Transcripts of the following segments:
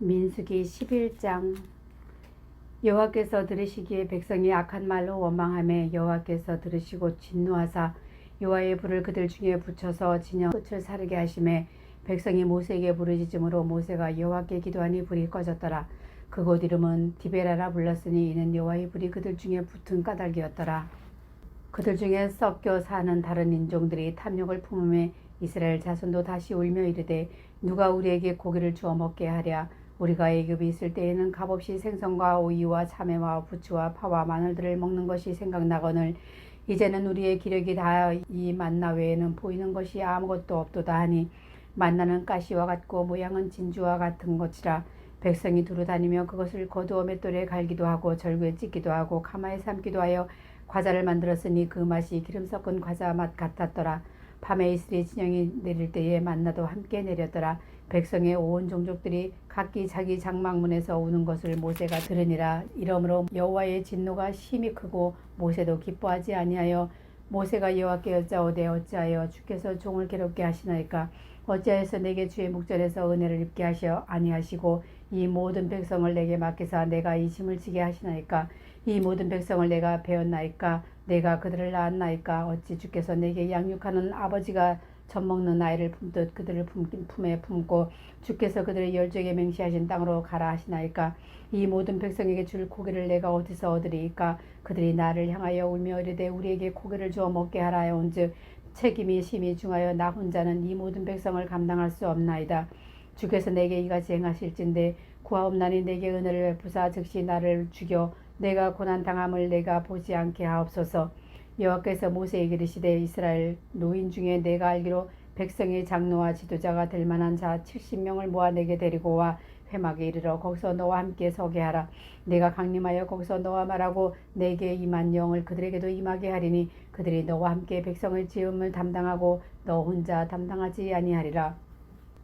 민수기 11장. 여호와께서 들으시기에 백성이 악한 말로 원망하며 여호와께서 들으시고 진노하사 여호와의 불을 그들 중에 붙여서 진영 끝을 사르게 하심에 백성이 모세에게 부르짖음으로 모세가 여호와께 기도하니 불이 꺼졌더라. 그곳 이름은 디베라라 불렀으니 이는 여호와의 불이 그들 중에 붙은 까닭이었더라. 그들 중에 섞여 사는 다른 인종들이 탐욕을 품음에 이스라엘 자손도 다시 울며 이르되 누가 우리에게 고기를 주어 먹게 하랴 우리가 애굽에 있을 때에는 값없이 생선과 오이와 참외와 부추와 파와 마늘들을 먹는 것이 생각나거늘 이제는 우리의 기력이 다 이 만나 외에는 보이는 것이 아무것도 없도다 하니 만나는 가시와 같고 모양은 진주와 같은 것이라 백성이 두루 다니며 그것을 거두어 맷돌에 갈기도 하고 절구에 찢기도 하고 가마에 삶기도 하여 과자를 만들었으니 그 맛이 기름 섞은 과자 맛 같았더라. 밤에 이슬이 진영이 내릴 때에 만나도 함께 내렸더라 백성의 온 종족들이 각기 자기 장막문에서 우는 것을 모세가 들으니라. 이러므로 여호와의 진노가 심히 크고 모세도 기뻐하지 아니하여 모세가 여호와께 여짜오되 어찌하여 주께서 종을 괴롭게 하시나이까? 어찌하여서 내게 주의 목전에서 은혜를 입게 하셔 아니하시고 이 모든 백성을 내게 맡기사 내가 이 짐을 지게 하시나이까? 이 모든 백성을 내가 배웠나이까? 내가 그들을 낳았나이까? 어찌 주께서 내게 양육하는 아버지가 젖 먹는 아이를 품듯 그들을 품, 품에 품고 주께서 그들의 열정에 맹시하신 땅으로 가라 하시나이까? 이 모든 백성에게 줄 고기를 내가 어디서 얻으리이까? 그들이 나를 향하여 울며 이르되 우리에게 고기를 주어 먹게 하라 하온즉 책임이 심히 중하여 나 혼자는 이 모든 백성을 감당할 수 없나이다. 주께서 내게 이같이 행하실진데 구하옵나니 내게 은혜를 베푸사 즉시 나를 죽여 내가 고난 당함을 내가 보지 않게 하옵소서 여호와께서 모세에게 이르시되 이스라엘 노인 중에 내가 알기로 백성의 장로와 지도자가 될 만한 자 70명을 모아 내게 데리고 와 회막에 이르러 거기서 너와 함께 서게 하라. 내가 강림하여 거기서 너와 말하고 내게 임한 영을 그들에게도 임하게 하리니 그들이 너와 함께 백성의 지음을 담당하고 너 혼자 담당하지 아니하리라.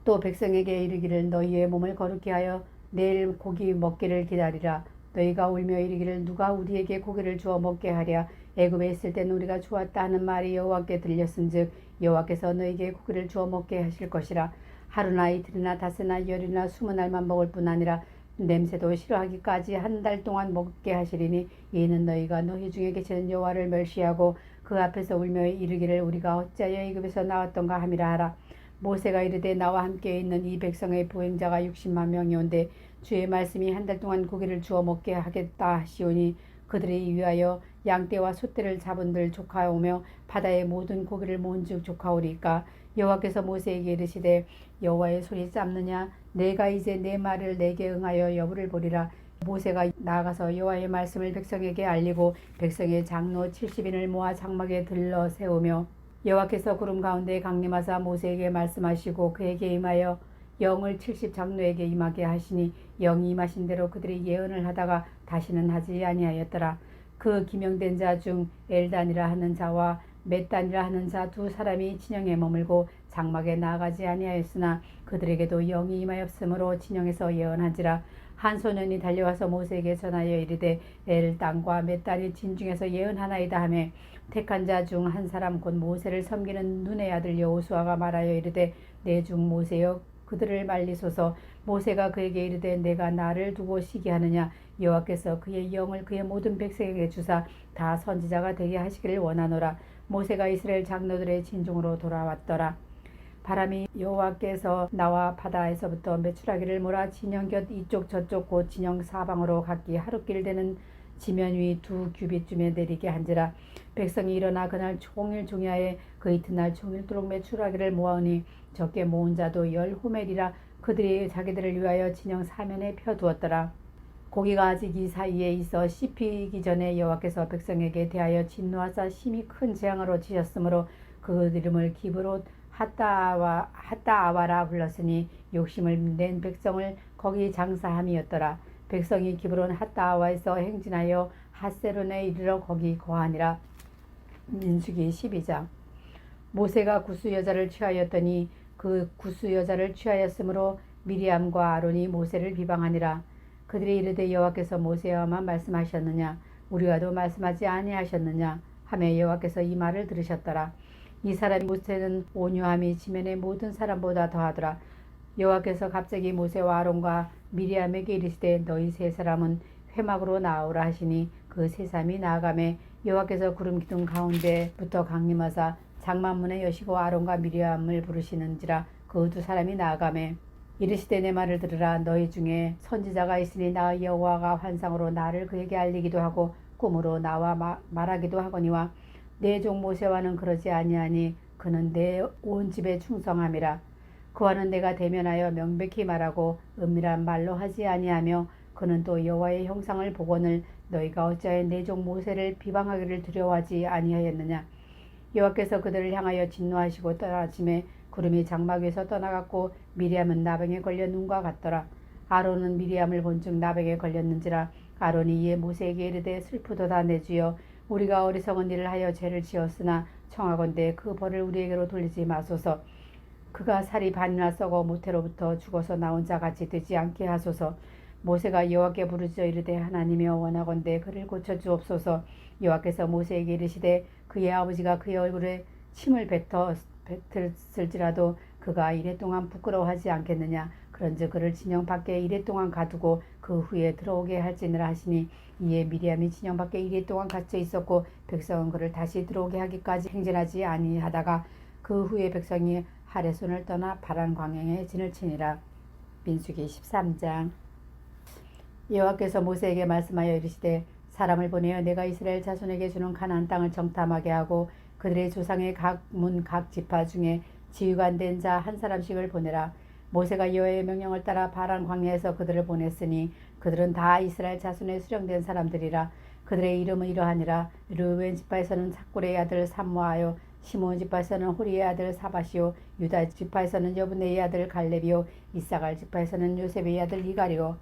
또 백성에게 이르기를 너희의 몸을 거룩히 하여 내일 고기 먹기를 기다리라. 너희가 울며 이르기를 누가 우리에게 고기를 주어 먹게 하랴 애굽에 있을 때는 우리가 좋았다 하는 말이 여호와께 들렸은즉 여호와께서 너희에게 고기를 주어 먹게 하실 것이라. 하루나 이틀이나 닷새나 열이나 스무 날만 먹을 뿐 아니라 냄새도 싫어하기까지 한 달 동안 먹게 하시리니 이는 너희가 너희 중에 계시는 여호와를 멸시하고 그 앞에서 울며 이르기를 우리가 어찌하여 애굽에서 나왔던가 함이라 하라. 모세가 이르되 나와 함께 있는 이 백성의 보행자가 60만 명이온데 주의 말씀이 한 달 동안 고기를 주어 먹게 하겠다 하시오니 그들이 위하여 양떼와 소떼를 잡은 들 조카오며 바다의 모든 고기를 모은즉 조카오리까? 여호와께서 모세에게 이르시되 여호와의 소리 잡느냐? 내가 이제 내 말을 내게 응하여 여부를 보리라. 모세가 나아가서 여호와의 말씀을 백성에게 알리고 백성의 장로 70인을 모아 장막에 들러 세우며 여호와께서 구름 가운데 강림하사 모세에게 말씀하시고 그에게 임하여 영을 70 장로에게 임하게 하시니 영이 임하신 대로 그들이 예언을 하다가 다시는 하지 아니하였더라. 그 기명된 자 중 엘단이라 하는 자와 맷단이라 하는 자 두 사람이 진영에 머물고 장막에 나아가지 아니하였으나 그들에게도 영이 임하였으므로 진영에서 예언한지라 한 소년이 달려와서 모세에게 전하여 이르되 엘단과 맷단이 진중에서 예언하나이다 하매 택한 자 중 한 사람 곧 모세를 섬기는 눈의 아들 여호수아가 말하여 이르되 내 중 모세여 그들을 말리소서. 모세가 그에게 이르되 내가 나를 두고 시기 하느냐? 여호와께서 그의 영을 그의 모든 백성에게 주사 다 선지자가 되게 하시기를 원하노라. 모세가 이스라엘 장로들의 진중으로 돌아왔더라. 바람이 여호와께서 나와 바다에서부터 메추라기를 몰아 진영 곁 이쪽 저쪽 곧 진영 사방으로 각기 하루길 되는 지면 위 두 규빗쯤에 내리게 한지라. 백성이 일어나 그날 종일 종야에 그 이튿날 종일토록 메추라기를 모아오니 적게 모은 자도 열 호멜이라 그들이 자기들을 위하여 진영 사면에 펴두었더라. 고기가 아직 이 사이에 있어 씹히기 전에 여호와께서 백성에게 대하여 진노하사 심히 큰 재앙으로 치셨으므로 그 이름을 기브로 핫다아와 핫다아와라 불렀으니 욕심을 낸 백성을 거기 장사함이었더라. 백성이 기브론 핫다아와에서 행진하여 핫세론에 이르러 거기 거하니라. 민수기 12장 모세가 구스 여자를 취하였더니 그 구스 여자를 취하였으므로 미리암과 아론이 모세를 비방하니라. 그들이 이르되 여호와께서 모세와만 말씀하셨느냐 우리와도 말씀하지 아니하셨느냐 하며 여호와께서 이 말을 들으셨더라. 이 사람이 모세는 온유함이 지면의 모든 사람보다 더하더라. 여호와께서 갑자기 모세와 아론과 미리암에게 이르시되 너희 세 사람은 회막으로 나오라 하시니 그 세 사람이 나아가매 여호와께서 구름 기둥 가운데부터 강림하사 장만문에 여시고 아론과 미리암을 부르시는지라 그 두 사람이 나아가매 이르시되 내 말을 들으라. 너희 중에 선지자가 있으니 나 여호와가 환상으로 나를 그에게 알리기도 하고 꿈으로 나와 마- 말하기도 하거니와 내 종 모세와는 그러지 아니하니 그는 내 온 집에 충성함이라. 그와는 내가 대면하여 명백히 말하고 은밀한 말로 하지 아니하며 그는 또 여호와의 형상을 복원을 너희가 어찌하여 내 종 모세를 비방하기를 두려워하지 아니하였느냐 여호와께서 그들을 향하여 진노하시고 떠나심에 구름이 장막 위에서 떠나갔고 미리암은 나병에 걸려 눈과 같더라. 아론은 미리암을 본즉 나병에 걸렸는지라 아론이 이에 모세에게 이르되 슬프도다 내 주여 우리가 어리석은 일을 하여 죄를 지었으나 청하건대 그 벌을 우리에게로 돌리지 마소서. 그가 살이 반이나 썩어 모태로부터 죽어서 나온 자 같이 되지 않게 하소서. 모세가 여호와께 부르짖어 이르되 하나님이여 원하건대 그를 고쳐 주옵소서. 여호와께서 모세에게 이르시되 그의 아버지가 그의 얼굴에 침을 뱉어 뱉을지라도 그가 이랫동안 부끄러워하지 않겠느냐. 그런즉 그를 진영 밖에 이랫동안 가두고 그 후에 들어오게 할지니라 하시니 이에 미리암이 진영 밖에 이랫동안 갇혀 있었고 백성은 그를 다시 들어오게 하기까지 행진하지 아니하다가 그 후에 백성이 하레손을 떠나 바란 광야에 진을 치니라. 민수기 13장. 여호와께서 모세에게 말씀하여 이르시되 사람을 보내어 내가 이스라엘 자손에게 주는 가나안 땅을 정탐하게 하고 그들의 조상의 각문각 지파 중에 지휘관된 자 한 사람씩을 보내라. 모세가 여호와의 명령을 따라 바란 광야에서 그들을 보냈으니 그들은 다 이스라엘 자손에 수령된 사람들이라. 그들의 이름은 이러하니라. 르우벤 지파에서는 삭골의 아들 삼모하여 시몬 지파에서는 호리의 아들 사바시오 유다 지파에서는 여분의 아들 갈렙이요 이사갈 지파에서는 요셉의 아들 이가리오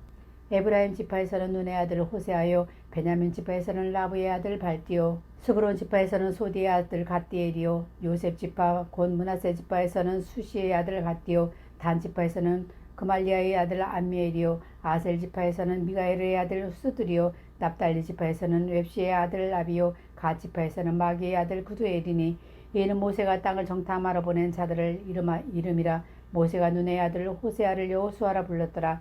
에브라임 지파에서는 눈의 아들 호세아요 베냐민 지파에서는 라브의 아들 발디오 스브론 지파에서는 소디의 아들 갓디엘이요 요셉 지파 곧 문하세 지파에서는 수시의 아들 갓디오 단 지파에서는 그말리아의 아들 암미엘이요 아셀 지파에서는 미가엘의 아들 수드리요 납달리 지파에서는 웹시의 아들 라비요 가 지파에서는 마기의 아들 구두엘이니 이는 모세가 땅을 정탐하러 보낸 자들을 이름이라. 모세가 눈의 아들 호세아를 여호수아라 불렀더라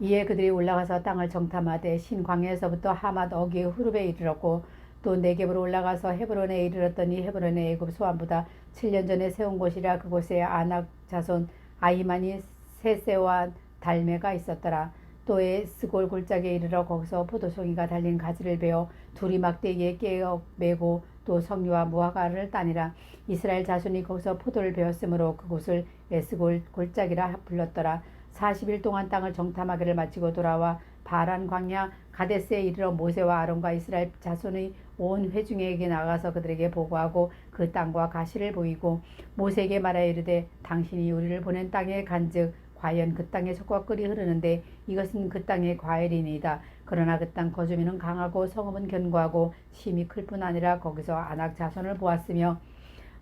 이에 그들이 올라가서 땅을 정탐하되 신광야에서부터 하맛 어기의 후룹에 이르렀고 또 네겝으로 올라가서 헤브론에 이르렀더니 헤브론의 애굽 소환보다 7년 전에 세운 곳이라 그곳에 아낙 자손 아히만이 세세와 달메가 있었더라. 또 에스골 골짜기에 이르러 거기서 포도송이가 달린 가지를 베어 둘이 막대기에 깨어 메고 또 성류와 무화과를 따니라. 이스라엘 자손이 거기서 포도를 베었으므로 그곳을 에스골 골짜기라 불렀더라. 40일 동안 땅을 정탐하기를 마치고 돌아와 바란 광야 가데스에 이르러 모세와 아론과 이스라엘 자손의 온 회중에게 나가서 그들에게 보고하고 그 땅과 가시를 보이고 모세에게 말하여 이르되 당신이 우리를 보낸 땅에 간즉 과연 그 땅에 속과 끓이 흐르는데 이것은 그 땅의 과일이니이다. 그러나 그 땅 거주민은 강하고 성읍은 견고하고 심이 클 뿐 아니라 거기서 아낙 자손을 보았으며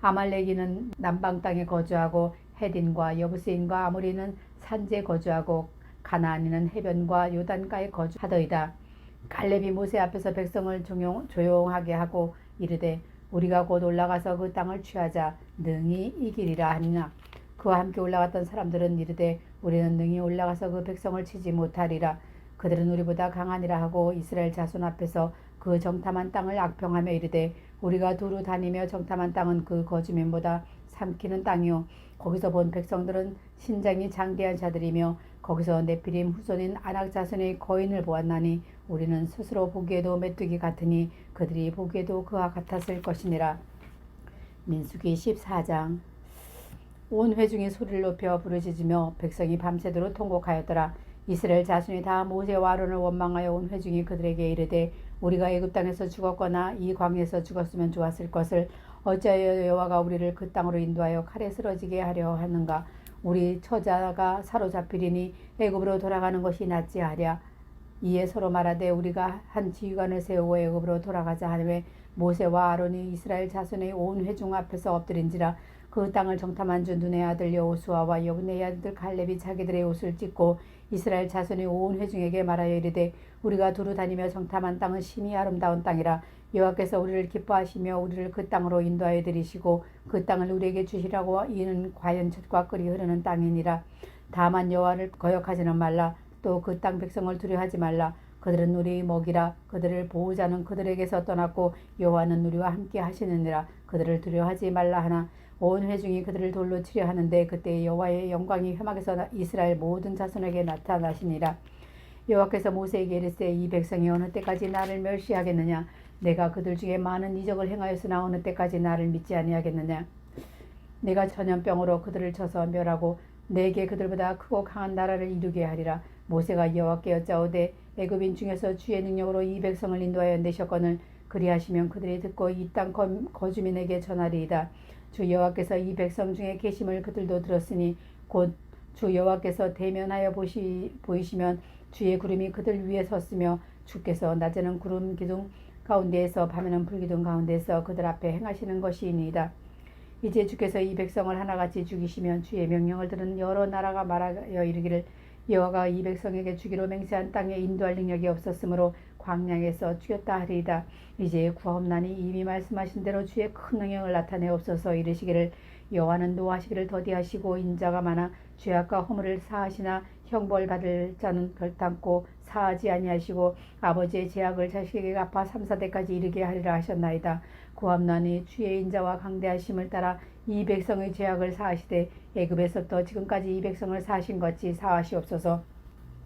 아말렉이는 남방 땅에 거주하고 헤딘과 여부스인과 아모리는 산지에 거주하고 가나안이는 해변과 요단가에 거주하더이다. 갈렙이 모세 앞에서 백성을 조용, 조용하게 하고 이르되 우리가 곧 올라가서 그 땅을 취하자. 능히 이기리라 하니나. 그와 함께 올라갔던 사람들은 이르되 우리는 능히 올라가서 그 백성을 치지 못하리라. 그들은 우리보다 강하니라 하고 이스라엘 자손 앞에서 그 정탐한 땅을 악평하며 이르되 우리가 두루 다니며 정탐한 땅은 그 거주민보다 삼키는 땅이요 거기서 본 백성들은 신장이 장대한 자들이며 거기서 네피림 후손인 아낙 자손의 거인을 보았나니 우리는 스스로 보기에도 메뚜기 같으니 그들이 보기에도 그와 같았을 것이니라. 민수기 14장 온 회중이 소리를 높여 부르짖으며 백성이 밤새도록 통곡하였더라. 이스라엘 자손이 다 모세와 아론을 원망하여 온 회중이 그들에게 이르되 우리가 애굽 땅에서 죽었거나 이 광야에서 죽었으면 좋았을 것을 어찌하여 여호와가 우리를 그 땅으로 인도하여 칼에 쓰러지게 하려 하는가? 우리 처자가 사로잡히리니 애굽으로 돌아가는 것이 낫지 하랴. 이에 서로 말하되 우리가 한 지휘관을 세우고 애굽으로 돌아가자 하되 모세와 아론이 이스라엘 자손의 온 회중 앞에서 엎드린지라 그 땅을 정탐한 주 눈의 아들 여호수아와 여분의 아들 갈렙이 자기들의 옷을 찢고 이스라엘 자손의 온 회중에게 말하여 이르되 우리가 두루 다니며 정탐한 땅은 심히 아름다운 땅이라 여호와께서 우리를 기뻐하시며 우리를 그 땅으로 인도하여 들이시고 그 땅을 우리에게 주시라고 이는 과연 젖과 끓이 흐르는 땅이니라. 다만 여호와를 거역하지는 말라. 또 그 땅 백성을 두려워하지 말라. 그들은 우리의 먹이라. 그들을 보호자는 그들에게서 떠났고 여호와는 우리와 함께 하시느니라. 그들을 두려워하지 말라 하나. 온 회중이 그들을 돌로 치려 하는데 그때 여호와의 영광이 회막에서 나- 이스라엘 모든 자손에게 나타나시니라. 여호와께서 모세에게 이르시되 이 백성이 어느 때까지 나를 멸시하겠느냐 내가 그들 중에 많은 이적을 행하였으나 어느 때까지 나를 믿지 아니하겠느냐? 내가 전염병으로 그들을 쳐서 멸하고 내게 그들보다 크고 강한 나라를 이루게 하리라. 모세가 여호와께 여짜오되 애굽인 중에서 주의 능력으로 이 백성을 인도하여 내셨거늘 그리하시면 그들이 듣고 이 땅 거주민에게 전하리이다. 주 여호와께서 이 백성 중에 계심을 그들도 들었으니 곧 주 여호와께서 대면하여 보시, 보이시면 주의 구름이 그들 위에 섰으며 주께서 낮에는 구름 기둥 가운데에서 밤에는 불기둥 가운데에서 그들 앞에 행하시는 것이니이다. 이제 주께서 이 백성을 하나같이 죽이시면 주의 명령을 들은 여러 나라가 말하여 이르기를 여호와가 이 백성에게 주기로 맹세한 땅에 인도할 능력이 없었으므로 광야에서 죽였다 하리이다. 이제 구하옵나니 이미 말씀하신 대로 주의 큰 능력을 나타내옵소서 이르시기를 여호와는 노하시기를 더디하시고 인자가 많아 죄악과 허물을 사하시나 형벌 받을 자는 결단코 사하지 아니하시고 아버지의 죄악을 자식에게 갚아 삼사대까지 이르게 하리라 하셨나이다. 구함나니 주의 인자와 강대하심을 따라 이 백성의 죄악을 사하시되 애굽에서부터 지금까지 이 백성을 사하신 것이 사하시옵소서.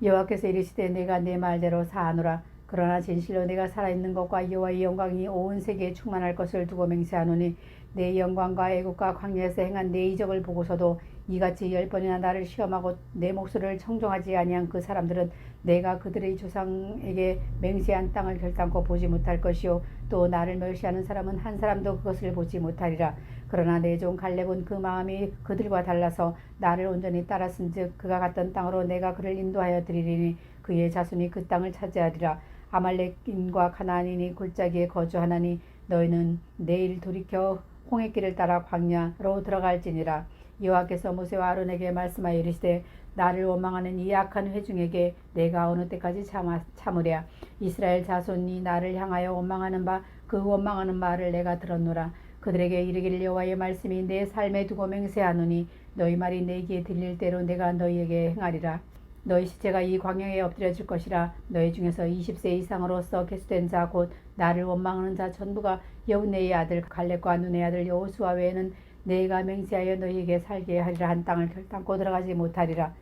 여호와께서 이르시되 내가 내 말대로 사하노라. 그러나 진실로 내가 살아있는 것과 여호와의 영광이 온 세계에 충만할 것을 두고 맹세하노니 내 영광과 애국과 광야에서 행한 내 이적을 보고서도 이같이 열 번이나 나를 시험하고 내 목소리를 청종하지 아니한 그 사람들은 내가 그들의 조상에게 맹세한 땅을 결단코 보지 못할 것이요. 또 나를 멸시하는 사람은 한 사람도 그것을 보지 못하리라. 그러나 내 종 갈렙은 그 마음이 그들과 달라서 나를 온전히 따랐은즉 그가 갔던 땅으로 내가 그를 인도하여 드리리니 그의 자손이 그 땅을 차지하리라. 아말렉인과 가나안인이 골짜기에 거주하나니 너희는 내일 돌이켜 홍해길을 따라 광야로 들어갈지니라 여호와께서 모세와 아론에게 말씀하여 이르시되 나를 원망하는 이 악한 회중에게 내가 어느 때까지 참아, 참으랴. 이스라엘 자손이 나를 향하여 원망하는 바 그 원망하는 말을 내가 들었노라. 그들에게 이르기를 여호와의 말씀이 내 삶에 두고 맹세하노니 너희 말이 내게 들릴 대로 내가 너희에게 행하리라. 너희 시체가 이 광야에 엎드려질 것이라 너희 중에서 20세 이상으로서 개수된 자 곧 나를 원망하는 자 전부가 여분의 아들 갈렙과 눈의 아들 여호수아 외에는 내가 맹세하여 너희에게 살게 하리라. 한 땅을 결단코 들어가지 못하리라.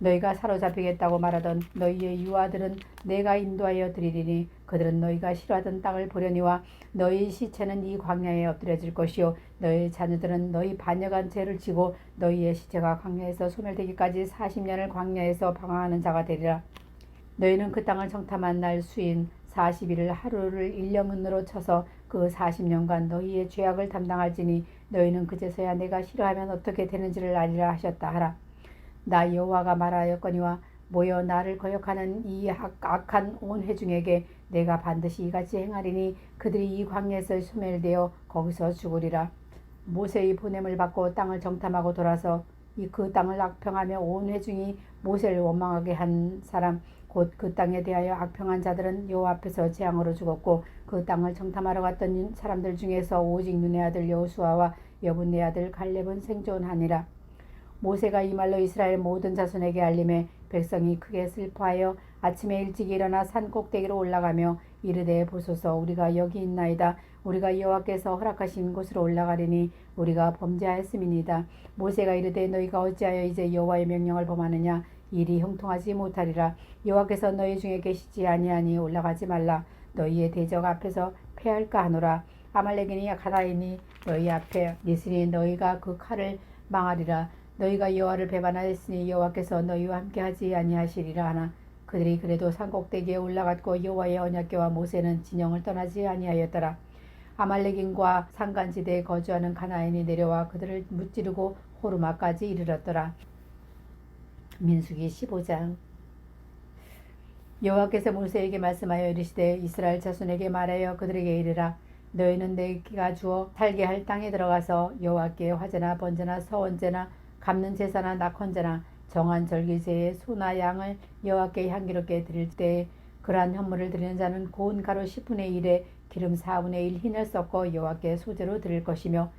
너희가 사로잡히겠다고 말하던 너희의 유아들은 내가 인도하여 드리리니 그들은 너희가 싫어하던 땅을 보려니와 너희 시체는 이 광야에 엎드려질 것이요 너희 자녀들은 너희 반역한 죄를 지고 너희의 시체가 광야에서 소멸되기까지 40년을 광야에서 방황하는 자가 되리라. 너희는 그 땅을 정탐한 날 수인 40일을 하루를 1년문으로 쳐서 그 40년간 너희의 죄악을 담당할지니 너희는 그제서야 내가 싫어하면 어떻게 되는지를 알리라 하셨다 하라. 나 여호와가 말하였거니와 모여 나를 거역하는 이 악- 악한 온 회중에게 내가 반드시 이같이 행하리니 그들이 이 광야에서 소멸되어 거기서 죽으리라. 모세의 보냄을 받고 땅을 정탐하고 돌아서 이 그 땅을 악평하며 온 회중이 모세를 원망하게 한 사람 곧 그 땅에 대하여 악평한 자들은 여호와 앞에서 재앙으로 죽었고 그 땅을 정탐하러 갔던 사람들 중에서 오직 눈의 아들 여호수아와 여분의 아들 갈렙은 생존하니라. 모세가 이 말로 이스라엘 모든 자손에게 알림해 백성이 크게 슬퍼하여 아침에 일찍 일어나 산 꼭대기로 올라가며 이르되 보소서 우리가 여기 있나이다. 우리가 여호와께서 허락하신 곳으로 올라가리니 우리가 범죄하였음이니이다. 모세가 이르되 너희가 어찌하여 이제 여호와의 명령을 범하느냐 일이 형통하지 못하리라. 여호와께서 너희 중에 계시지 아니하니 올라가지 말라. 너희의 대적 앞에서 패할까 하노라. 아말렉인이 가나인이 너희 앞에 있으니 너희가 그 칼을 망하리라. 너희가 여호와를 배반하였으니 여호와께서 너희와 함께하지 아니하시리라 하나. 그들이 그래도 산꼭대기에 올라갔고 여호와의 언약궤와 모세는 진영을 떠나지 아니하였더라. 아말렉인과 산간지대에 거주하는 가나인이 내려와 그들을 무찌르고 호르마까지 이르렀더라 민수기 15장. 여호와께서 모세에게 말씀하여 이르시되 이스라엘 자손에게 말하여 그들에게 이르라. 너희는 내가 주어 살게 할 땅에 들어가서 여호와께 화제나 번제나 서원제나 갚는 제사나 낙헌제나 정한 절기제의 소나 양을 여호와께 향기롭게 드릴 때 그러한 현물을 드리는 자는 고운 가루 10분의 1에 기름 4분의 1 흰을 섞어 여호와께 소제로 드릴 것이며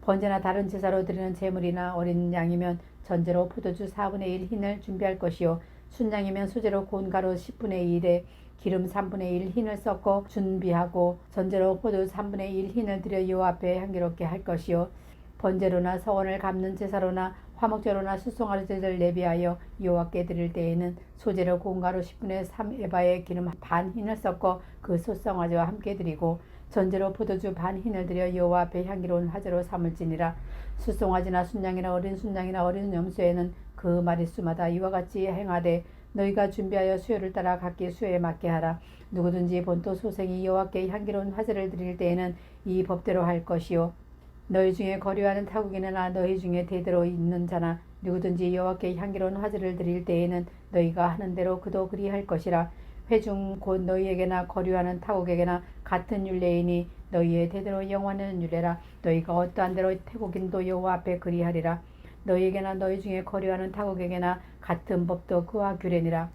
번제나 다른 제사로 드리는 제물이나 어린 양이면 전제로 포도주 4분의 1 흰을 준비할 것이요. 순양이면 수제로 고운 가루 10분의 1에 기름 3분의 1 흰을 섞어 준비하고 전제로 포도 3분의 1 흰을 들여 여호와 앞에 향기롭게 할 것이요. 번제로나 서원을 갚는 제사로나 화목제로나 수송아리제를 내비하여 여호와께 드릴 때에는 소제로 고운 가루 10분의 3 에바에 기름 반 흰을 섞어 그 소송아지와 함께 드리고 전제로 포도주 반 흰을 들여 여호와 앞에 향기로운 화제로 삼을지니라. 수송아지나 순양이나 어린 순양이나 어린 염소에는 그 마리수마다 이와 같이 행하되 너희가 준비하여 수요를 따라 각기 수요에 맞게 하라. 누구든지 본토 소생이 여호와께 향기로운 화제를 드릴 때에는 이 법대로 할 것이요. 너희 중에 거류하는 타국인이나 너희 중에 대대로 있는 자나 누구든지 여호와께 향기로운 화제를 드릴 때에는 너희가 하는 대로 그도 그리할 것이라 회중 곧 너희에게나 거류하는 타국에게나 같은 율례이니 너희의 대대로 영원한 율례라. 너희가 어떠한 대로 태국인도 여호와 앞에 그리하리라. 너희에게나 너희 중에 거류하는 타국에게나 같은 법도 그와 규례니라.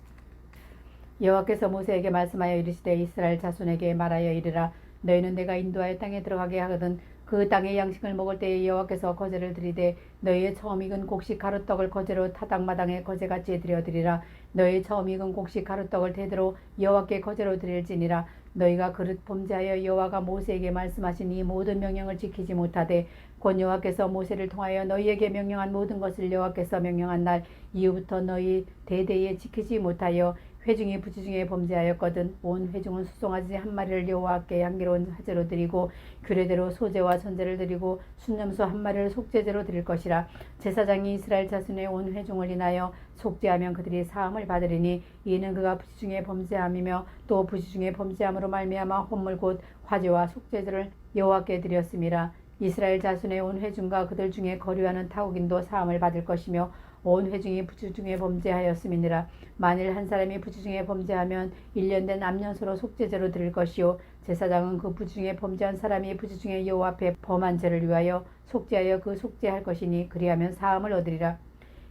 여호와께서 모세에게 말씀하여 이르시되 이스라엘 자손에게 말하여 이르라. 너희는 내가 인도하여 땅에 들어가게 하거든 그 땅의 양식을 먹을 때에 여호와께서 거제를 드리되 너희의 처음 익은 곡식 가루떡을 거제로 타당마당에 거제같이 드려드리라. 너희 처음 익은 곡식 가루떡을 대대로 여호와께 거제로 드릴지니라. 너희가 그릇 범죄하여 여호와가 모세에게 말씀하신 이 모든 명령을 지키지 못하되 곧 여호와께서 모세를 통하여 너희에게 명령한 모든 것을 여호와께서 명령한 날 이후부터 너희 대대에 지키지 못하여 회중이 부지중에 범죄하였거든 온 회중은 수송아지 한 마리를 여호와께 향기로운 화제로 드리고 규례대로 소제와 전제를 드리고 순념소 한 마리를 속죄제로 드릴 것이라. 제사장이 이스라엘 자손의 온 회중을 인하여 속죄하면 그들이 사함을 받으리니 이는 그가 부지중에 범죄함이며 또 부지중에 범죄함으로 말미암아 혼물 곧 화제와 속죄제를 여호와께 드렸음이라. 이스라엘 자손의 온 회중과 그들 중에 거류하는 타국인도 사함을 받을 것이며 온 회중이 부지중에 범죄하였음이니라. 만일 한 사람이 부지중에 범죄하면 1년 된 암년수로 속죄제로 드릴 것이요. 제사장은 그 부지중에 범죄한 사람이 부지중에 여호와 앞에 범한 죄를 위하여 속죄하여 그 속죄할 것이니 그리하면 사함을 얻으리라.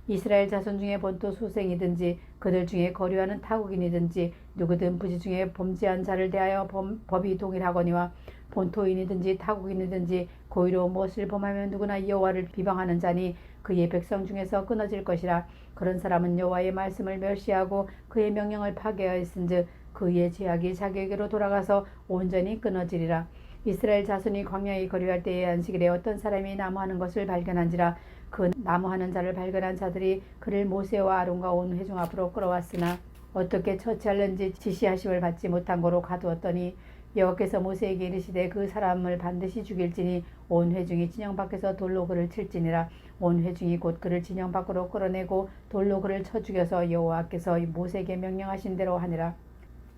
이스라엘 자손 중에 본토 소생이든지 그들 중에 거류하는 타국인이든지 누구든 부지 중에 범죄한 자를 대하여 범, 법이 동일하거니와 본토인이든지 타국인이든지 고의로 무엇을 범하면 누구나 여호와를 비방하는 자니 그의 백성 중에서 끊어질 것이라 그런 사람은 여호와의 말씀을 멸시하고 그의 명령을 파괴하였은즉 그의 제약이 자기에게로 돌아가서 온전히 끊어지리라. 이스라엘 자손이 광야에 거류할 때에 안식일에 어떤 사람이 나무하는 것을 발견한지라 그 나무하는 자를 발견한 자들이 그를 모세와 아론과 온 회중 앞으로 끌어왔으나 어떻게 처치할는지 지시하심을 받지 못한 거로 가두었더니 여호와께서 모세에게 이르시되 그 사람을 반드시 죽일지니 온 회중이 진영 밖에서 돌로 그를 칠지니라 온 회중이 곧 그를 진영 밖으로 끌어내고 돌로 그를 쳐 죽여서 여호와께서 모세에게 명령하신 대로 하니라.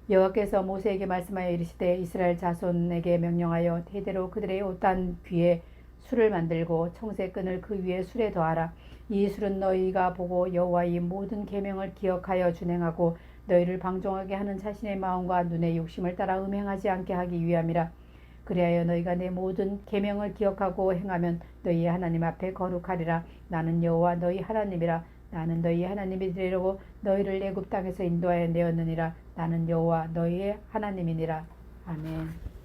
여호와께서 모세에게 말씀하여 이르시되 이스라엘 자손에게 명령하여 대대로 그들의 옷단 귀에 술을 만들고 청새 끈을 그 위에 술에 더하라. 이 술은 너희가 보고 여호와의 모든 계명을 기억하여 준행하고 너희를 방종하게 하는 자신의 마음과 눈의 욕심을 따라 음행하지 않게 하기 위함이라 그리하여 너희가 내 모든 계명을 기억하고 행하면 너희 하나님 앞에 거룩하리라. 나는 여호와 너희 하나님이라. 나는 너희 하나님이 되려고 너희를 애굽 땅에서 인도하여 내었느니라. 나는 여호와 너희의 하나님이니라. 아멘.